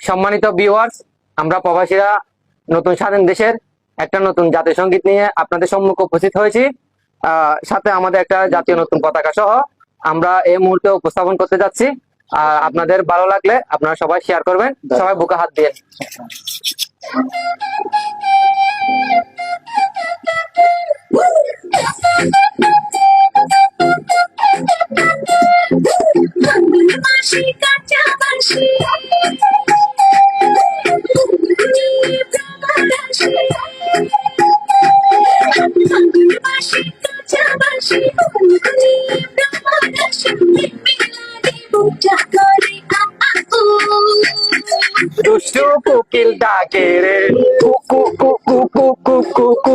সম্মানিত ভিউয়ার্স আমরা প্রবাসীরা নতুন স্বাধীন দেশের একটা নতুন জাতীয় সংগীত নিয়ে আপনাদের সম্মুখে উপস্থিত হয়েছি। আহ, সাথে আমাদের একটা জাতীয় নতুন পতাকা সহ আমরা এই মুহূর্তে উপস্থাপন করতে যাচ্ছি। আর আপনাদের ভালো লাগলে আপনারা সবাই শেয়ার করবেন। সবাই বুকে হাত দিয়ে। কাঁচা দুষ্টু কুকিল ডাকে রে কুকু কুকু কুকু কুকু